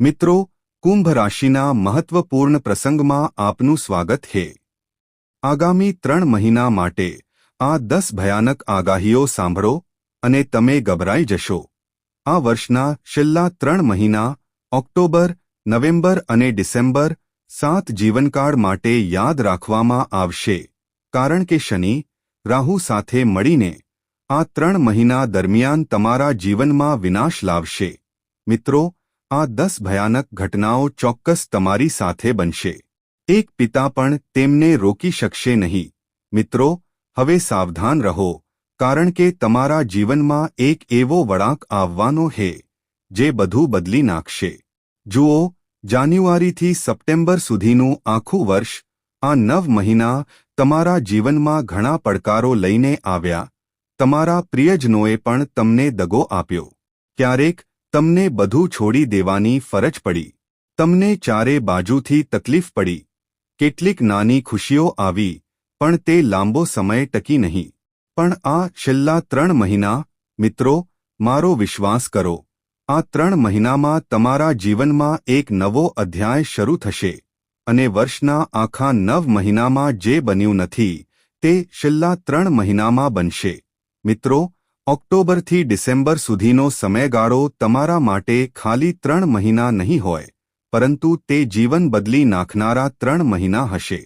મિત્રો, કુંભ રાશિના મહત્વપૂર્ણ પ્રસંગમાં આપનું સ્વાગત છે આગામી ત્રણ મહિના માટે આ દસ ભયાનક આગાહીઓ સાંભળો અને તમે ગભરાઈ જશો. આ વર્ષના છેલ્લા ત્રણ મહિના, ઓક્ટોબર, નવેમ્બર અને ડિસેમ્બર, સાત જીવનકાળ માટે યાદ રાખવામાં આવશે. કારણ કે શનિ, રાહુ સાથે મળીને આ ત્રણ મહિના દરમિયાન તમારા જીવનમાં વિનાશ લાવશે. મિત્રો આ દસ ભયાનક ઘટનાઓ ચોક્કસ તમારી સાથે બનશે. એક પિતા પણ તેમને રોકી શકશે નહીં. મિત્રો, હવે સાવધાન રહો, કારણ કે તમારા જીવનમાં એક એવો વળાંક આવવાનો હે, જે બધું બદલી નાખશે. જુઓ, જાન્યુઆરીથી સપ્ટેમ્બર સુધીનું આખું વર્ષ, આ નવ મહિના તમારા જીવનમાં ઘણા પડકારો લઈને આવ્યા. તમારા પ્રિયજનોએ પણ તમને દગો આપ્યો. ક્યારેક તમને બધું છોડી દેવાની ફરજ પડી. તમને ચારે બાજુથી તકલીફ પડી. કેટલીક નાની ખુશીઓ આવી, પણ તે લાંબો સમય ટકી નહીં. પણ આ છેલ્લા ત્રણ મહિના, મિત્રો, મારો વિશ્વાસ કરો. આ ત્રણ મહિનામાં તમારા જીવનમાં એક નવો અધ્યાય શરૂ થશે. અને વર્ષના આખા નવ મહિનામાં જે બન્યું નથી, તે છેલ્લા ત્રણ મહિનામાં બનશે. મિત્રો ઓક્ટોબરથી ડિસેમ્બર સુધીનો સમયગાળો તમારા માટે ખાલી ત્રણ મહિના નહીં હોય, પરંતુ તે જીવન બદલી નાખનારા ત્રણ મહિના હશે.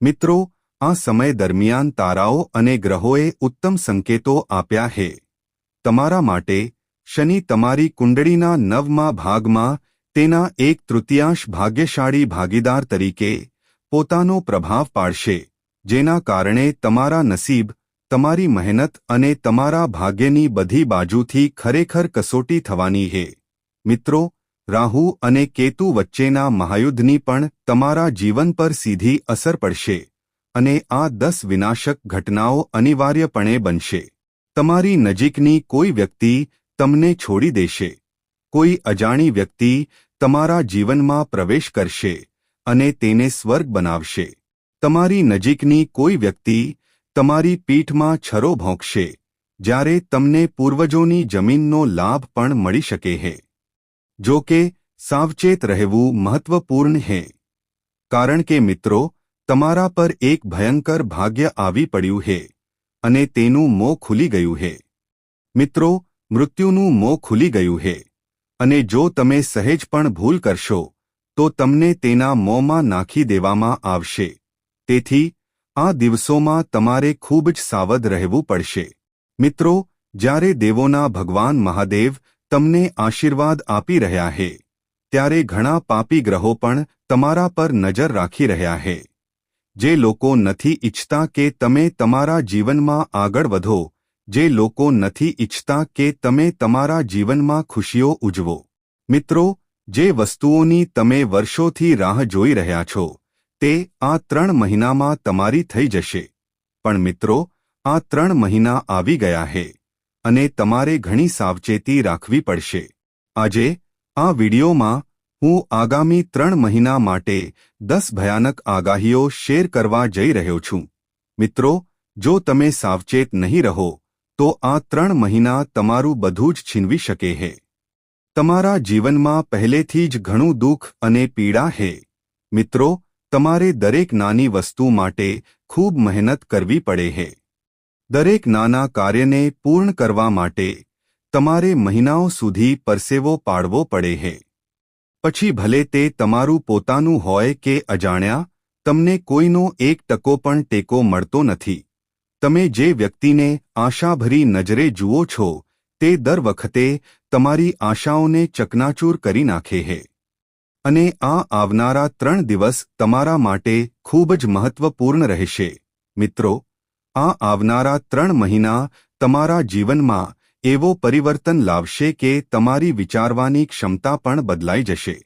મિત્રો, આ સમય દરમિયાન તારાઓ અને ગ્રહોએ ઉત્તમ સંકેતો આપ્યા હે. તમારા માટે, શનિ તમારી કુંડળીના નવમા ભાગમાં તેના એક તૃતીયાંશ ભાગ્યશાળી ભાગીદાર તરીકે પોતાનો પ્રભાવ પાડશે, જેના કારણે તમારા નસીબ તમારી મહેનત અને તમારા ભાગ્યની બધી બાજુથી ખરેખર કસોટી થવાની હે. મિત્રો, રાહુ અને કેતુ વચ્ચેના મહાયુદ્ધની પણ તમારા જીવન પર સીધી અસર પડશે અને આ દસ વિનાશક ઘટનાઓ અનિવાર્યપણે બનશે. તમારી નજીકની કોઈ વ્યક્તિ તમને છોડી દેશે. કોઈ અજાણી વ્યક્તિ તમારા જીવનમાં પ્રવેશ કરશે અને તેને સ્વર્ગ બનાવશે. તમારી નજીકની કોઈ વ્યક્તિ તમારી પીઠમાં છરો ભોંકશે, જ્યારે તમને પૂર્વજોની જમીનનો લાભ પણ મળી શકે છે જો કે, સાવચેત રહેવું મહત્વપૂર્ણ છે કારણ કે મિત્રો, તમારા પર એક ભયંકર ભાગ્ય આવી પડ્યું છે અને તેનું મોં ખુલી ગયું છે મિત્રો, મૃત્યુનું મોં ખુલી ગયું છે અને જો તમે સહેજ પણ ભૂલ કરશો, તો તમને તેના મોંમાં નાખી દેવામાં આવશે. તેથી આ દિવસોમાં તમારે ખૂબ જ સાવધ રહેવું પડશે. મિત્રો, જ્યારે દેવોના ભગવાન મહાદેવ તમને આશીર્વાદ આપી રહ્યા છે ત્યારે ઘણા પાપી ગ્રહો પણ તમારા પર નજર રાખી રહ્યા છે જે લોકો નથી ઇચ્છતા કે તમે તમારા જીવનમાં આગળ વધો, જે લોકો નથી ઇચ્છતા કે તમે તમારા જીવનમાં ખુશીઓ ઉજવો. મિત્રો, જે વસ્તુઓની તમે વર્ષોથી રાહ જોઈ રહ્યા છો તે આ ત્રણ મહિનામાં તમારી થઈ જશે. પણ મિત્રો, આ ત્રણ મહિના આવી ગયા છે અને તમારે ઘણી સાવચેતી રાખવી પડશે. આજે, આ વિડિયોમાં હું આગામી ત્રણ મહિના માટે દસ ભયાનક આગાહીઓ શેર કરવા જઈ રહ્યો છું. મિત્રો, જો તમે સાવચેત નહીં રહો, તો આ ત્રણ મહિના તમારું બધું જ છીનવી શકે છે તમારા જીવનમાં પહેલેથી જ ઘણું દુઃખ અને પીડા છે મિત્રો તમારે દરેક નાની વસ્તુ માટે ખૂબ મહેનત કરવી પડે છે દરેક નાના કાર્યને પૂર્ણ કરવા માટે તમારે મહિનાઓ સુધી પરસેવો પાડવો પડે છે પછી ભલે તે તમારું પોતાનું હોય કે અજાણ્યા, તમને કોઈનો એક ટકો પણ ટેકો મળતો નથી. તમે જે વ્યક્તિને આશાભરી નજરે જુઓ છો, તે દર વખતે તમારી આશાઓને ચકનાચૂર કરી નાખે છે અને આ આવનારા ત્રણ દિવસ તમારા માટે ખૂબ જ મહત્વપૂર્ણ રહેશે. મિત્રો, આ આવનારા ત્રણ મહિના તમારા જીવનમાં એવો પરિવર્તન લાવશે કે તમારી વિચારવાની ક્ષમતા પણ બદલાઈ જશે.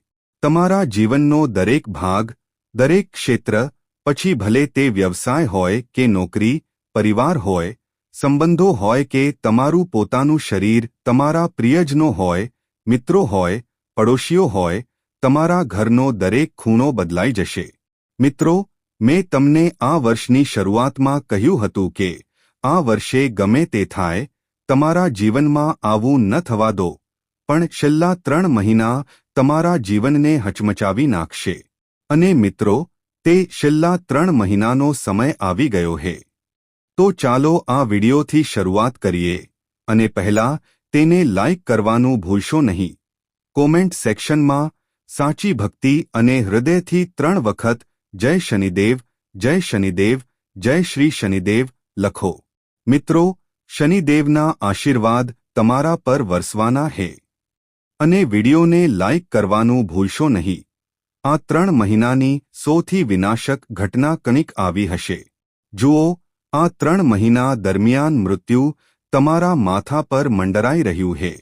તમારા જીવનનો દરેક ભાગ, દરેક ક્ષેત્ર, પછી ભલે તે વ્યવસાય હોય કે નોકરી, પરિવાર હોય, સંબંધો હોય કે તમારું પોતાનું શરીર, તમારા પ્રિયજનો હોય, મિત્રો હોય, પડોશીઓ હોય તમારા ઘરનો દરેક ખૂણો બદલાઈ જશે. મિત્રો, મેં તમને આ વર્ષની શરૂઆતમાં કહ્યું હતું કે, આ વર્ષે ગમે તે થાય, તમારા જીવનમાં આવું ન થવા દો, પણ છેલ્લા ત્રણ મહિના તમારા જીવનને હચમચાવી નાખશે. અને મિત્રો, તે છેલ્લા ત્રણ મહિનાનો સમય આવી ગયો હે. તો ચાલો આ વિડિયોથી શરૂઆત કરીએ, અને પહેલા તેને લાઇક કરવાનું ભૂલશો નહીં. કોમેન્ટ સેક્શનમાં સાચી ભક્તિ અને હૃદયથી ત્રણ વખત જય શનિદેવ જય શનિદેવ, જય શ્રી શનિદેવ લખો. મિત્રો, શનિદેવના આશીર્વાદ તમારા પર વરસવાના હે. અને વિડિયોને લાઇક કરવાનું ભૂલશો નહીં. આ ત્રણ મહિનાની સૌથી વિનાશક ઘટના કણિક આવી હશે. જુઓ, આ ત્રણ મહિના દરમિયાન મૃત્યુ તમારા માથા પર મંડરાઈ રહ્યું હે.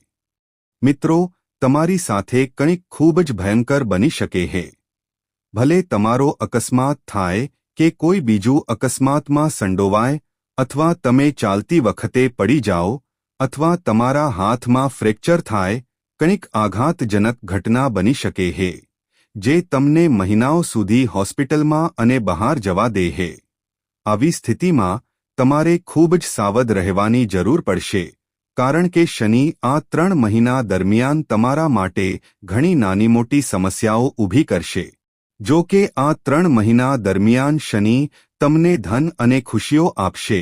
મિત્રો તમારી સાથે કંઈક ખૂબ જ ભયંકર બની શકે હે. ભલે તમારો અકસ્માત થાય કે કોઈ બીજું અકસ્માતમાં સંડોવાય અથવા તમે ચાલતી વખતે પડી જાઓ અથવા તમારા હાથમાં ફ્રેક્ચર થાય, કંઈક આઘાતજનક ઘટના બની શકે હે, જે તમને મહિનાઓ સુધી હોસ્પિટલમાં અને બહાર જવા દે હે. આવી સ્થિતિમાં તમારે ખૂબ જ સાવધ રહેવાની જરૂર પડશે કારણ કે શનિ આ ત્રણ મહિના દરમિયાન તમારા માટે ઘણી નાની મોટી સમસ્યાઓ ઊભી કરશે. જો કે આ ત્રણ મહિના દરમિયાન શનિ તમને ધન અને ખુશીઓ આપશે,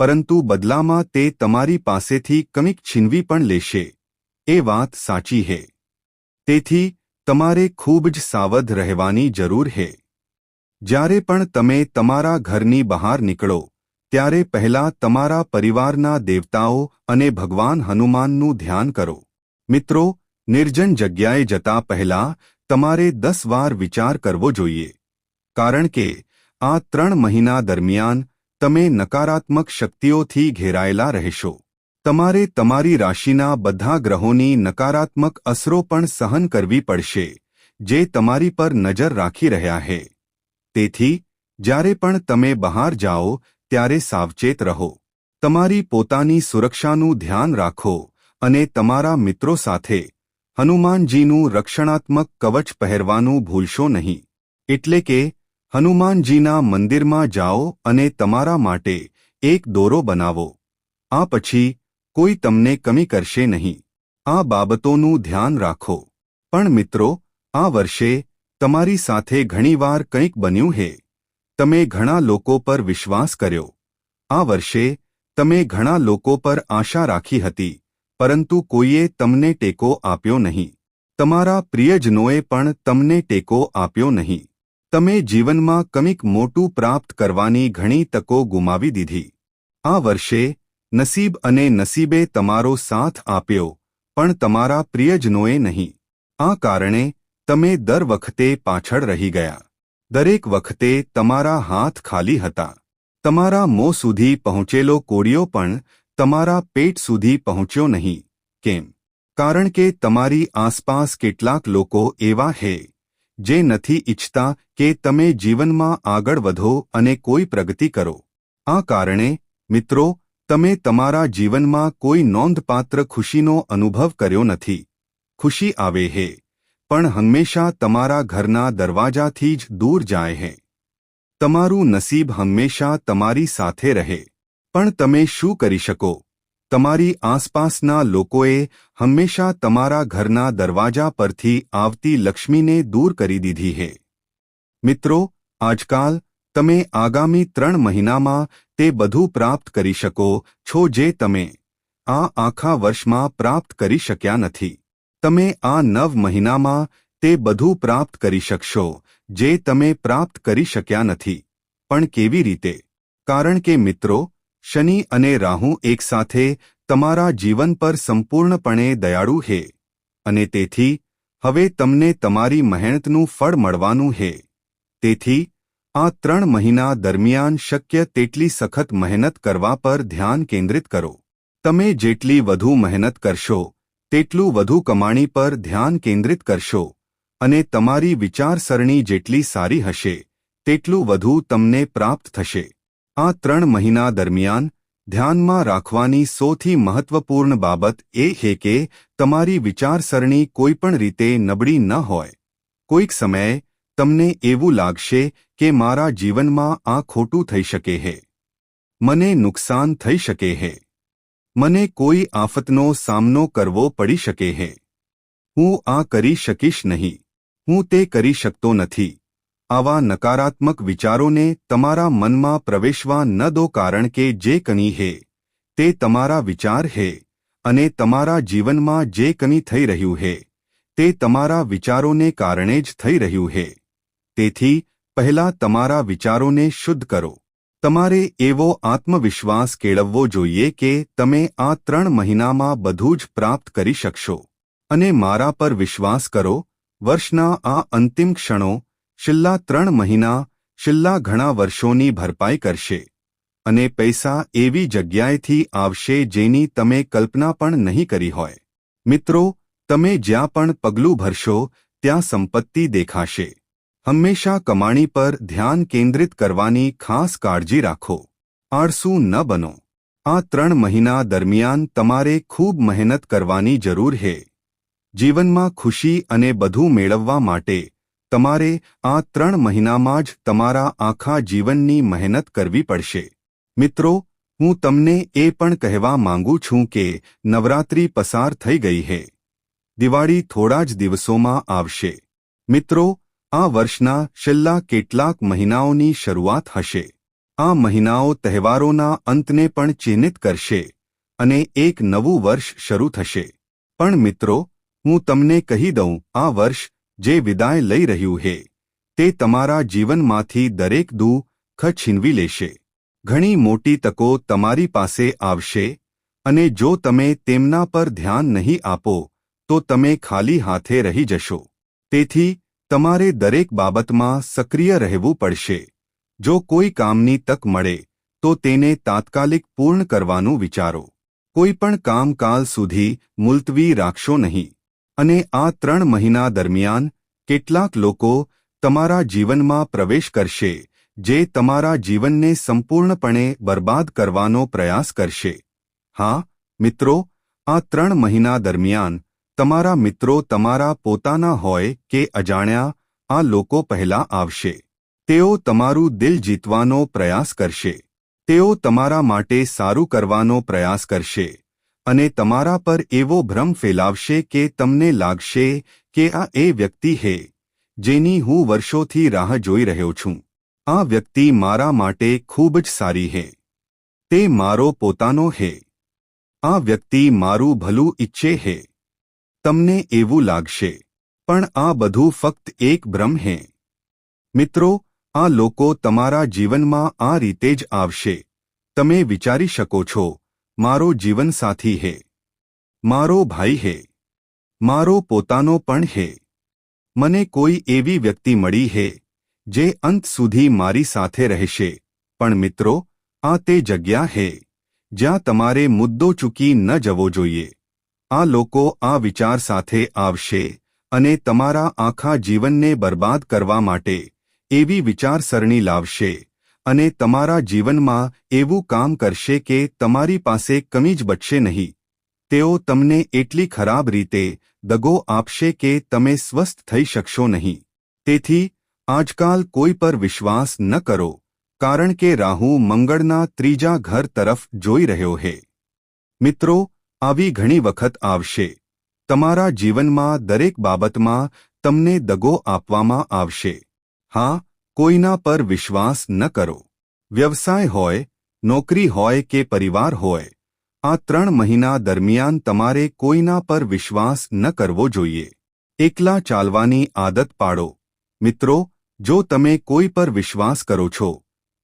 પરંતુ બદલામાં તે તમારી પાસેથી કમિક છીનવી પણ લેશે. એ વાત સાચી હે. તેથી, તમારે ખૂબ જ સાવધ રહેવાની જરૂર હે. જ્યારે પણ તમે તમારા ઘરની બહાર નીકળો ત્યારે પહેલા તમારા પરિવારના દેવતાઓ અને ભગવાન હનુમાનનું ધ્યાન કરો. મિત્રો, નિર્જન જગ્યાએ જતા પહેલા તમારે દસ વાર વિચાર કરવો જોઈએ. કારણ કે, આ ત્રણ મહિના દરમિયાન તમે નકારાત્મક શક્તિઓથી ઘેરાયેલા રહેશો. તમારે તમારી રાશિના બધા ગ્રહોની નકારાત્મક અસરો પણ સહન કરવી પડશે, જે તમારી પર નજર રાખી રહ્યા છે તેથી, જ્યારે પણ તમે બહાર જાઓ ત્યારે સાવચેત રહો. તમારી પોતાની સુરક્ષાનું ધ્યાન રાખો અને તમારા મિત્રો સાથે હનુમાનજીનું રક્ષણાત્મક કવચ પહેરવાનું ભૂલશો નહીં. એટલે કે, હનુમાનજીના મંદિરમાં જાઓ અને તમારા માટે એક દોરો બનાવો. આ પછી કોઈ તમને કમી કરશે નહીં. આ બાબતોનું ધ્યાન રાખો. પણ મિત્રો, આ વર્ષે તમારી સાથે ઘણીવાર કંઈક બન્યું હે. તમે ઘણા લોકો પર વિશ્વાસ કર્યો. આ વર્ષે તમે ઘણા લોકો પર આશા રાખી હતી, પરંતુ કોઈએ તમને ટેકો આપ્યો નહીં. તમારા પ્રિયજનોએ પણ તમને ટેકો આપ્યો નહીં. તમે જીવનમાં કંઈક મોટું પ્રાપ્ત કરવાની ઘણી તકો ગુમાવી દીધી. આ વર્ષે નસીબ અને નસીબે તમારો સાથ આપ્યો, પણ તમારા પ્રિયજનોએ નહીં. આ કારણે તમે દર વખતે પાછળ રહી ગયા. દરેક વખતે તમારા હાથ ખાલી હતા. તમારા મોં સુધી પહોંચેલો કોળિયો પણ તમારા પેટ સુધી પહોંચ્યો નહીં. કેમ? કારણ કે તમારી આસપાસ કેટલાક લોકો એવા હે, જે નથી ઈચ્છતા કે તમે જીવનમાં આગળ વધો અને કોઈ પ્રગતિ કરો. આ કારણે, મિત્રો, તમે તમારા જીવનમાં કોઈ નોંધપાત્ર ખુશીનો અનુભવ કર્યો નથી. ખુશી આવે હે. પણ હંમેશા તમારા ઘરના દરવાજાથી જ દૂર જાય હે. તમારું નસીબ હંમેશા તમારી સાથે રહે. પણ તમે શું કરી શકો? તમારી આસપાસના લોકોએ હંમેશા તમારા ઘરના દરવાજા પરથી આવતી લક્ષ્મીને દૂર કરી દીધી હે. મિત્રો, આજકાલ તમે આગામી ત્રણ મહિનામાં તે બધું પ્રાપ્ત કરી શકો છો જે તમે આ આખા વર્ષમાં પ્રાપ્ત કરી શક્યા નથી. તમે આ નવ મહિનામાં તે બધું પ્રાપ્ત કરી શકશો, જે તમે પ્રાપ્ત કરી શક્યા નથી. પણ કેવી રીતે? કારણ કે મિત્રો, શનિ અને રાહુ એકસાથે તમારા જીવન પર સંપૂર્ણપણે દયાળુ હે. અને તેથી, હવે તમને તમારી મહેનતનું ફળ મળવાનું હે. તેથી, આ ત્રણ મહિના દરમિયાન શક્ય તેટલી સખત મહેનત કરવા પર ધ્યાન કેન્દ્રિત કરો. તમે જેટલી વધુ મહેનત કરશો તેટલું વધુ કમાણી પર ધ્યાન કેન્દ્રિત કરશો અને તમારી વિચારસરણી જેટલી સારી હશે, તેટલું વધુ તમને પ્રાપ્ત થશે. આ ત્રણ મહિના દરમિયાન ધ્યાનમાં રાખવાની સૌથી મહત્વપૂર્ણ બાબત એ છે કે તમારી વિચારસરણી કોઈપણ રીતે નબળી ન હોય. કોઈક સમયે તમને એવું લાગશે કે મારા જીવનમાં આ ખોટું થઈ શકે હે મને નુકસાન થઈ શકે હે મને કોઈ આફતનો સામનો કરવો પડી શકે હે. હું આ કરી શકીશ નહીં. હું તે કરી શકતો નથી. આવા નકારાત્મક વિચારોને તમારા મનમાં પ્રવેશવા ન દો કારણ કે જે કની હે, તે તમારા વિચાર હે અને તમારા જીવનમાં જે કની થઈ રહ્યું હે, તે તમારા વિચારોને કારણે જ થઈ રહ્યું હે. તેથી પહેલા તમારા વિચારોને શુદ્ધ કરો. તમારે એવો આત્મવિશ્વાસ કેળવવો જોઈએ કે તમે આ ત્રણ મહિનામાં બધું જ પ્રાપ્ત કરી શકશો. અને મારા પર વિશ્વાસ કરો, વર્ષના આ અંતિમ ક્ષણો છેલ્લા ત્રણ મહિના, છેલ્લા ઘણા વર્ષોની ભરપાઈ કરશે. અને પૈસા એવી જગ્યાએથી આવશે જેની તમે કલ્પના પણ નહીં કરી હોય. મિત્રો, તમે જ્યાં પણ પગલું ભરશો, ત્યાં સંપત્તિ દેખાશે. હંમેશા કમાણી પર ધ્યાન કેન્દ્રિત કરવાની ખાસ કાળજી રાખો. આળસુ ન બનો. આ ત્રણ મહિના દરમિયાન તમારે ખૂબ મહેનત કરવાની જરૂર છે જીવનમાં ખુશી અને બધું મેળવવા માટે તમારે આ ત્રણ મહિનામાં જ તમારા આખા જીવનની મહેનત કરવી પડશે. મિત્રો, હું તમને એ પણ કહેવા માંગુ છું કે નવરાત્રી પસાર થઈ ગઈ છે દિવાળી થોડા જ દિવસોમાં આવશે. મિત્રો આ વર્ષના છેલ્લા કેટલાક મહિનાઓની શરૂઆત હશે. આ મહિનાઓ તહેવારોના અંતને પણ ચિહ્નિત કરશે અને એક નવું વર્ષ શરૂ થશે. પણ મિત્રો, હું તમને કહી દઉં, આ વર્ષ જે વિદાય લઈ રહ્યું હે, તે તમારા જીવનમાંથી દરેક દુઃખ છીનવી લેશે. ઘણી મોટી તકો તમારી પાસે આવશે અને જો તમે તેમના પર ધ્યાન નહીં આપો, તો તમે ખાલી હાથે રહી જશો. તેથી તમારે દરેક બાબતમાં સક્રિય રહેવું પડશે. જો કોઈ કામની તક મળે, તો તેને તાત્કાલિક પૂર્ણ કરવાનું વિચારો. કોઈ પણ કામકાલ સુધી મુલતવી રાખશો નહીં. અને આ ત્રણ મહિના દરમિયાન, કેટલાક લોકો તમારા જીવનમાં પ્રવેશ કરશે, જે તમારા જીવનને સંપૂર્ણપણે બરબાદ કરવાનો પ્રયાસ કરશે. હા, મિત્રો, આ ત્રણ મહિના દરમિયાન તમારા મિત્રો તમારા પોતાના હોય કે અજાણ્યા, આ લોકો પહેલા આવશે. તેઓ તમારું દિલ જીતવાનો પ્રયાસ કરશે. તેઓ તમારા માટે સારું કરવાનો પ્રયાસ કરશે. અને તમારા પર એવો ભ્રમ ફેલાવશે કે તમને લાગશે કે આ એ વ્યક્તિ હે, જેની હું વર્ષોથી રાહ જોઈ રહ્યો છું. આ વ્યક્તિ મારા માટે ખૂબ જ સારી હે. તે મારો પોતાનો હે. આ વ્યક્તિ મારું ભલું ઈચ્છે હે. તમને એવું લાગશે. પણ આ બધું ફક્ત એક ભ્રમ હે. મિત્રો, આ લોકો તમારા જીવનમાં આ રીતે જ આવશે. તમે વિચારી શકો છો, મારો જીવનસાથી હે. મારો ભાઈ હે. મારો પોતાનો પણ હે. મને કોઈ એવી વ્યક્તિ મળી હે, જે અંત સુધી મારી સાથે રહેશે. પણ મિત્રો, આ તે જગ્યા હે, જ્યાં તમારે મુદ્દો ચૂકી ન જવો જોઈએ. આ લોકો આ વિચાર સાથે આવશે અને તમારા આખા જીવનને બરબાદ કરવા માટે એવી વિચારસરણી લાવશે અને તમારા જીવનમાં એવું કામ કરશે કે તમારી પાસે કમી જ બચશે નહીં. તેઓ તમને એટલી ખરાબ રીતે દગો આપશે કે તમે સ્વસ્થ થઈ શકશો નહીં. તેથી, આજકાલ કોઈ પર વિશ્વાસ ન કરો, કારણ કે રાહુ મંગળના ત્રીજા ઘર તરફ જોઈ રહ્યો હે. મિત્રો આવી ઘણી વખત આવશે. તમારા જીવનમાં દરેક બાબતમાં તમને દગો આપવામાં આવશે. હા, કોઈના પર વિશ્વાસ ન કરો. વ્યવસાય હોય, નોકરી હોય કે પરિવાર હોય, આ ત્રણ મહિના દરમિયાન તમારે કોઈના પર વિશ્વાસ ન કરવો જોઈએ. એકલા ચાલવાની આદત પાડો. મિત્રો, જો તમે કોઈ પર વિશ્વાસ કરો છો,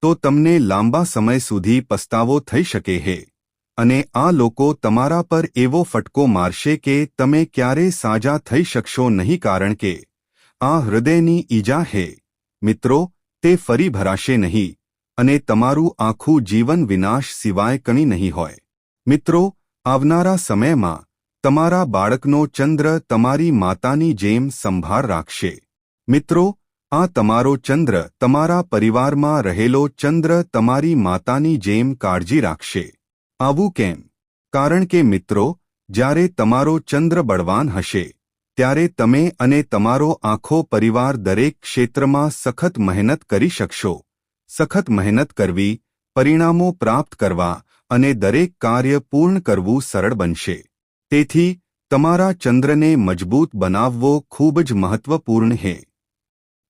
તો તમને લાંબા સમય સુધી પસ્તાવો થઈ શકે હે. અને આ લોકો તમારા પર એવો ફટકો મારશે કે તમે ક્યારે સાજા થઈ શકશો નહીં કારણ કે આ હૃદયની ઈજા હે. મિત્રો, તે ફરી ભરાશે નહીં અને તમારું આખું જીવન વિનાશ સિવાય કણી નહીં હોય. મિત્રો, આવનારા સમયમાં તમારા બાળકનો ચંદ્ર તમારી માતાની જેમ સંભાળ રાખશે. મિત્રો, આ તમારો ચંદ્ર તમારા પરિવારમાં રહેલો ચંદ્ર તમારી માતાની જેમ કાળજી રાખશે. આવું કેમ? કારણ કે મિત્રો, જ્યારે તમારો ચંદ્ર બળવાન હશે, ત્યારે તમે અને તમારો આખો પરિવાર દરેક ક્ષેત્રમાં સખત મહેનત કરી શકશો. સખત મહેનત કરવી, પરિણામો પ્રાપ્ત કરવા અને દરેક કાર્ય પૂર્ણ કરવું સરળ બનશે. તેથી, તમારા ચંદ્રને મજબૂત બનાવવો ખૂબ જ મહત્વપૂર્ણ હે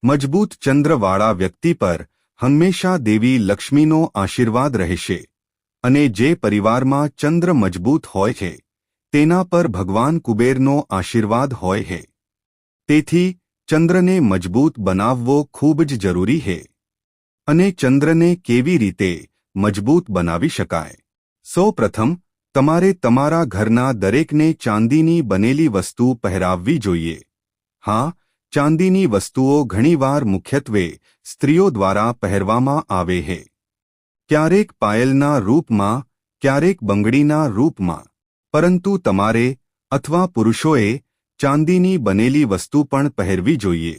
મજબૂત ચંદ્રવાળા વ્યક્તિ પર હંમેશા દેવી લક્ષ્મીનો આશીર્વાદ રહેશે. અને જે પરિવારમાં ચંદ્ર મજબૂત હોય છે, તેના પર ભગવાન કુબેરનો આશીર્વાદ હોય છે તેથી, ચંદ્રને મજબૂત બનાવવો ખૂબ જ જરૂરી છે અને ચંદ્રને કેવી રીતે મજબૂત બનાવી શકાય? સૌ પ્રથમ તમારે તમારા ઘરના દરેકને ચાંદીની બનેલી વસ્તુ પહેરાવવી જોઈએ. હા, ચાંદીની વસ્તુઓ ઘણીવાર મુખ્યત્વે સ્ત્રીઓ દ્વારા પહેરવામાં આવે છે ક્યારેક પાયલના રૂપમાં, ક્યારેક બંગડીના રૂપમાં. પરંતુ તમારે, અથવા પુરુષોએ, ચાંદીની બનેલી વસ્તુ પણ પહેરવી જોઈએ.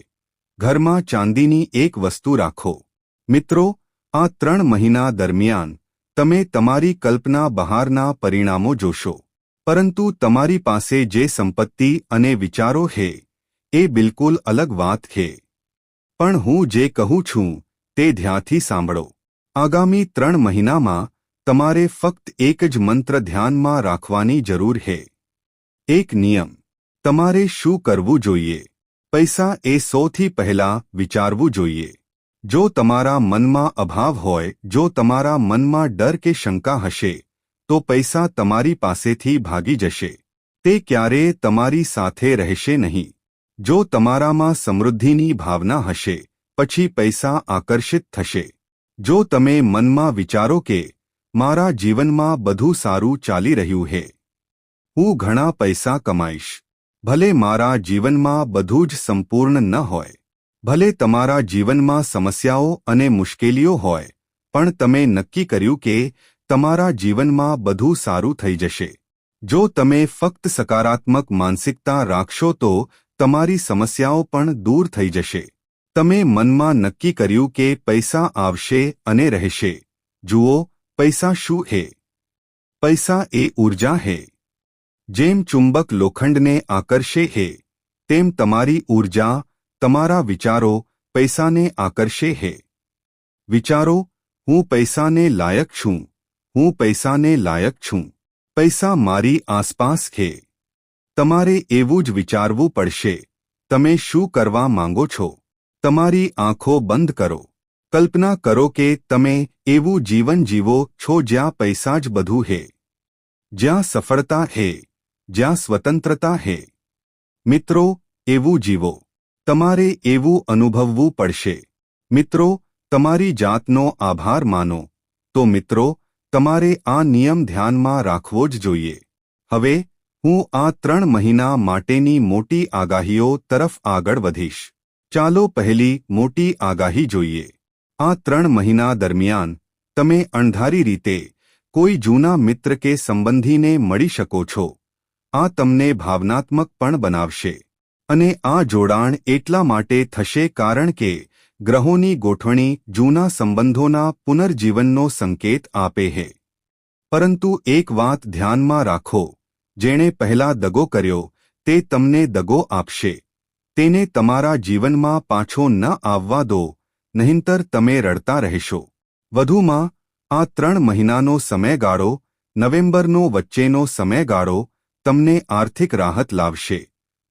ઘરમાં ચાંદીની એક વસ્તુ રાખો. મિત્રો, આ ત્રણ મહિના દરમિયાન, તમે તમારી કલ્પના બહારના પરિણામો જોશો. પરંતુ તમારી પાસે જે સંપત્તિ અને વિચારો છે એ બિલકુલ અલગ વાત છે પણ હું જે કહું છું, તે ધ્યાનથી સાંભળો. આગામી ત્રણ મહિનામાં તમારે ફક્ત એક જ મંત્ર ધ્યાનમાં રાખવાની જરૂર છે એક નિયમ. તમારે શું કરવું જોઈએ? પૈસા એ સૌથી પહેલા વિચારવું જોઈએ. જો તમારા મનમાં અભાવ હોય, જો તમારા મનમાં ડર કે શંકા હશે, તો પૈસા તમારી પાસેથી ભાગી જશે. તે ક્યારેય તમારી સાથે રહેશે નહીં. જો તમારામાં સમૃદ્ધિની ભાવના હશે, પછી પૈસા આકર્ષિત થશે. જો તમે મનમાં વિચારો કે મારા જીવનમાં બધું સારું ચાલી રહ્યું છે હું ઘણા પૈસા કમાઈશ. ભલે મારા જીવનમાં બધું જ સંપૂર્ણ ન હોય, ભલે તમારા જીવનમાં સમસ્યાઓ અને મુશ્કેલીઓ હોય, પણ તમે નક્કી કર્યું કે તમારા જીવનમાં બધું સારું થઈ જશે. જો તમે ફક્ત સકારાત્મક માનસિકતા રાખશો તો તમારી સમસ્યાઓ પણ દૂર થઈ જશે. તમે મનમાં નક્કી કર્યું કે પૈસા આવશે અને રહેશે. જુઓ, પૈસા શું હે? પૈસા એ ઊર્જા હે. જેમ ચુંબક લોખંડને આકર્ષે હે, તેમ તમારી ઊર્જા તમારા વિચારો પૈસાને આકર્ષે હે. વિચારો, હું પૈસાને લાયક છું, હું પૈસાને લાયક છું. પૈસા મારી આસપાસ છે તમારે એવું જ વિચારવું પડશે. તમે શું કરવા માંગો છો? તમારી આંખો બંધ કરો. કલ્પના કરો કે તમે એવું જીવન જીવો છો જ્યાં પૈસા જ બધું હે. જ્યાં સફળતા હે. જ્યાં સ્વતંત્રતા હે. મિત્રો, એવું જીવો. તમારે એવું અનુભવવું પડશે. મિત્રો, તમારી જાતનો આભાર માનો. તો મિત્રો, તમારે આ નિયમ ધ્યાનમાં રાખવો જ જોઈએ. હવે, હું આ ત્રણ મહિના માટેની મોટી આગાહીઓ તરફ આગળ વધીશ. ચાલો પહેલી મોટી આગાહી જોઈએ. આ ત્રણ મહિના દરમિયાન, તમે અણધારી રીતે, કોઈ જૂના મિત્ર કે સંબંધીને મળી શકો છો. આ તમને ભાવનાત્મક પણ બનાવશે. અને આ જોડાણ એટલા માટે થશે કારણ કે, ગ્રહોની ગોઠવણી જૂના સંબંધોના પુનર્જીવનનો સંકેત આપે છે. પરંતુ એક વાત ધ્યાનમાં રાખો. જેણે પહેલા દગો કર્યો, તે તમને દગો આપશે. તેને તમારા જીવનમાં પાછો ન આવવા દો, નહીંતર તમે રડતા રહેશો. વધુમાં, આ ત્રણ મહિનાનો સમયગાળો, નવેમ્બરનો વચ્ચેનો સમયગાળો, તમને આર્થિક રાહત લાવશે.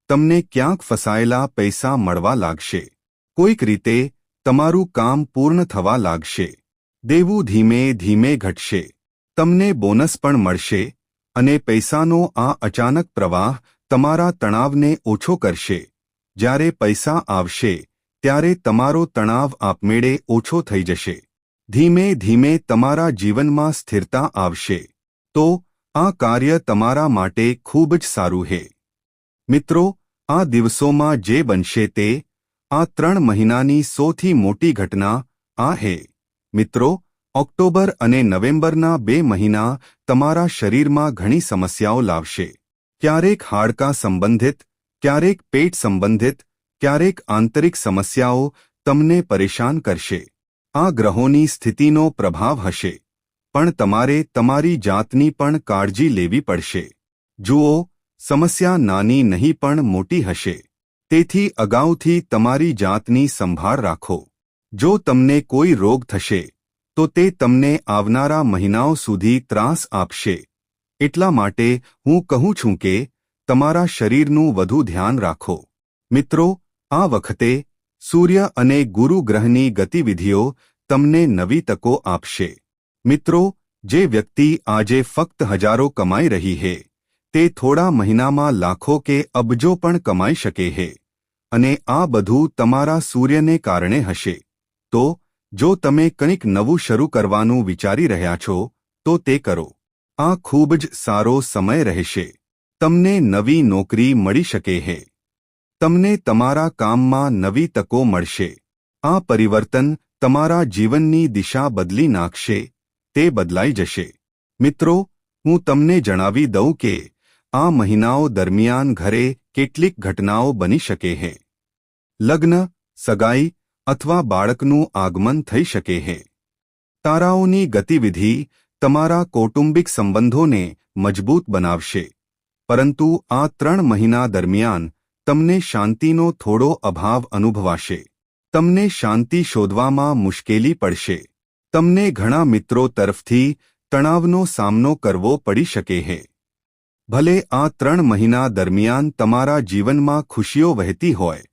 તમને ક્યાંક ફસાયેલા પૈસા મળવા લાગશે. કોઈક રીતે, તમારું કામ પૂર્ણ થવા લાગશે. દેવું ધીમે ધીમે ઘટશે. તમને બોનસ પણ મળશે અને પૈસાનો આ અચાનક પ્રવાહ તમારા તણાવને ઓછો કરશે. જ્યારે પૈસા આવશે, ત્યારે તમારો તણાવ આપમેળે ઓછો થઈ જશે. ધીમે ધીમે તમારા જીવનમાં સ્થિરતા આવશે. તો, આ કાર્ય તમારા માટે ખૂબ જ સારું છે મિત્રો, આ દિવસોમાં જે બનશે તે, આ ત્રણ મહિનાની સૌથી મોટી ઘટના, આ હે. મિત્રો, ઓક્ટોબર અને નવેમ્બરના બે મહિના તમારા શરીરમાં ઘણી સમસ્યાઓ લાવશે. ક્યારેક હાડકાં સંબંધિત ક્યારેક પેટ સંબંધિત, ક્યારેક આંતરિક સમસ્યાઓ તમને પરેશાન કરશે. આ ગ્રહોની સ્થિતિનો પ્રભાવ હશે. પણ તમારે તમારી જાતની પણ કાળજી લેવી પડશે. જુઓ, સમસ્યા નાની નહીં પણ મોટી હશે. તેથી અગાઉથી તમારી જાતની સંભાળ રાખો. જો તમને કોઈ રોગ થશે, તો તે તમને આવનારા મહિનાઓ સુધી ત્રાસ આપશે. એટલા માટે હું કહું છું કે તમારા શરીરનું વધુ ધ્યાન રાખો. મિત્રો, આ વખતે સૂર્ય અને ગુરુ ગ્રહની ગતિવિધિઓ તમને નવી તકો આપશે. મિત્રો, જે વ્યક્તિ આજે ફક્ત હજારો કમાઈ રહી હે, તે થોડા મહિનામાં લાખો કે અબજો પણ કમાઈ શકે હે. અને આ બધું તમારા સૂર્યને કારણે હશે. તો, જો તમે કંઈક નવું શરૂ કરવાનું વિચારી રહ્યા છો, તો તે કરો. આ ખૂબ જ સારો સમય રહેશે. તમને નવી નોકરી મળી શકે હે. તમને તમારા કામમાં નવી તકો મળશે. આ પરિવર્તન તમારા જીવનની દિશા બદલી નાખશે. તે બદલાઈ જશે. મિત્રો, હું તમને જણાવી દઉં કે આ મહિનાઓ દરમિયાન ઘરે કેટલીક ઘટનાઓ બની શકે હે. લગ્ન, સગાઈ અથવા બાળકનું આગમન થઈ શકે હે. તારાઓની ગતિવિધિ તમારા કૌટુંબિક સંબંધોને મજબૂત બનાવશે. પરંતુ આ ત્રણ મહિના દરમિયાન તમને શાંતિનો થોડો અભાવ અનુભવાશે. તમને શાંતિ શોધવામાં મુશ્કેલી પડશે. તમને ઘણા મિત્રો તરફથી તણાવનો સામનો કરવો પડી શકે હે. ભલે આ ત્રણ મહિના દરમિયાન તમારા જીવનમાં ખુશીઓ વહેતી હોય,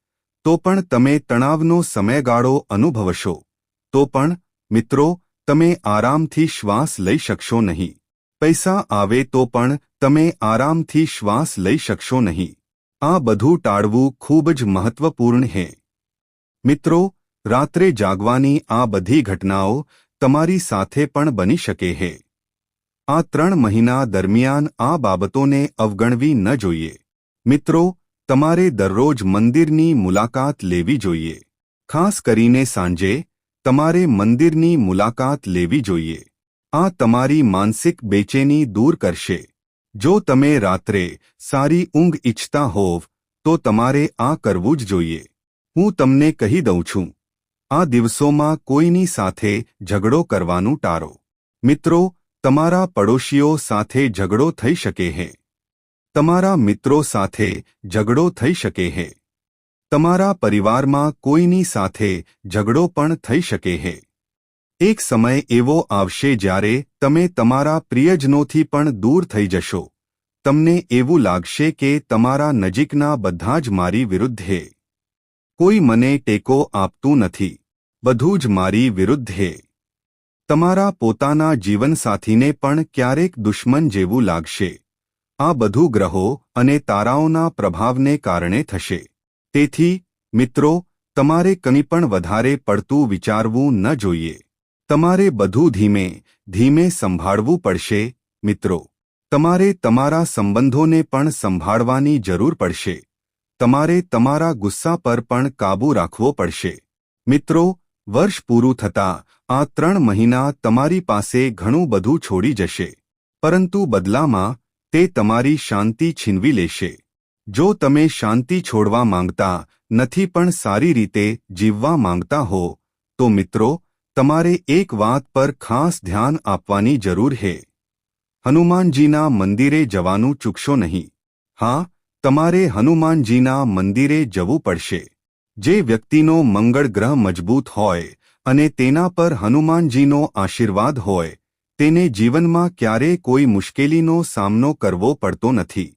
તો પણ તમે તણાવનો સમયગાળો અનુભવશો. તો પણ, મિત્રો, તમે આરામથી શ્વાસ લઈ શકશો નહીં. પૈસા આવે તો પણ તમે આરામથી શ્વાસ લઈ શકશો નહીં. આ બધું ટાળવું ખૂબ જ મહત્વપૂર્ણ છે મિત્રો, રાત્રે જાગવાની આ બધી ઘટનાઓ તમારી સાથે પણ બની શકે છે આ ત્રણ મહિના દરમિયાન આ બાબતોને અવગણવી ન જોઈએ. મિત્રો, તમારે દરરોજ મંદિરની મુલાકાત લેવી જોઈએ. ખાસ કરીને સાંજે તમારે મંદિરની મુલાકાત લેવી જોઈએ. આ તમારી માનસિક બેચેની દૂર કરશે. જો તમે રાત્રે સારી ઊંઘ ઇચ્છતા હોવ, તો તમારે આ કરવું જ જોઈએ. હું તમને કહી દઉં છું, આ દિવસોમાં કોઈની સાથે ઝઘડો કરવાનું ટાળો. મિત્રો, તમારા પડોશીઓ સાથે ઝઘડો થઈ શકે હે. તમારા મિત્રો સાથે ઝઘડો થઈ શકે હે. તમારા પરિવારમાં કોઈની સાથે ઝઘડો પણ થઈ શકે હે. એક સમય એવો આવશે જ્યારે તમે તમારા પ્રિયજનોથી પણ દૂર થઈ જશો. તમને એવું લાગશે કે તમારા નજીકના બધા જ મારી વિરુદ્ધ. કોઈ મને ટેકો આપતું નથી. બધું જ મારી વિરુદ્ધ. તમારા પોતાના જીવનસાથીને પણ ક્યારેક દુશ્મન જેવું લાગશે. આ બધું ગ્રહો અને તારાઓના પ્રભાવને કારણે થશે. તેથી, મિત્રો, તમારે કંઈ પણ વધારે પડતું વિચારવું ન જોઈએ. તમારે બધું ધીમે ધીમે સંભાળવું પડશે, મિત્રો. તમારે તમારા સંબંધોને પણ સંભાળવાની જરૂર પડશે. તમારે તમારા ગુસ્સા પર પણ કાબૂ રાખવો પડશે. મિત્રો, વર્ષ પૂરું થતાં આ ત્રણ મહિના તમારી પાસે ઘણું બધું છોડી જશે. પરંતુ બદલામાં તે તમારી શાંતિ છીનવી લેશે. જો તમે શાંતિ છોડવા માંગતા નથી પણ સારી રીતે જીવવા માંગતા હો, તો મિત્રો તમારે એક વાત પર ખાસ ધ્યાન આપવાની જરૂર છે હનુમાનજીના મંદિરે જવાનું ચૂકશો નહીં. હા, તમારે હનુમાનજીના મંદિરે જવું પડશે. જે વ્યક્તિનો મંગળ ગ્રહ મજબૂત હોય અને તેના પર હનુમાનજીનો આશીર્વાદ હોય, તેને જીવનમાં ક્યારેય કોઈ મુશ્કેલીનો સામનો કરવો પડતો નથી.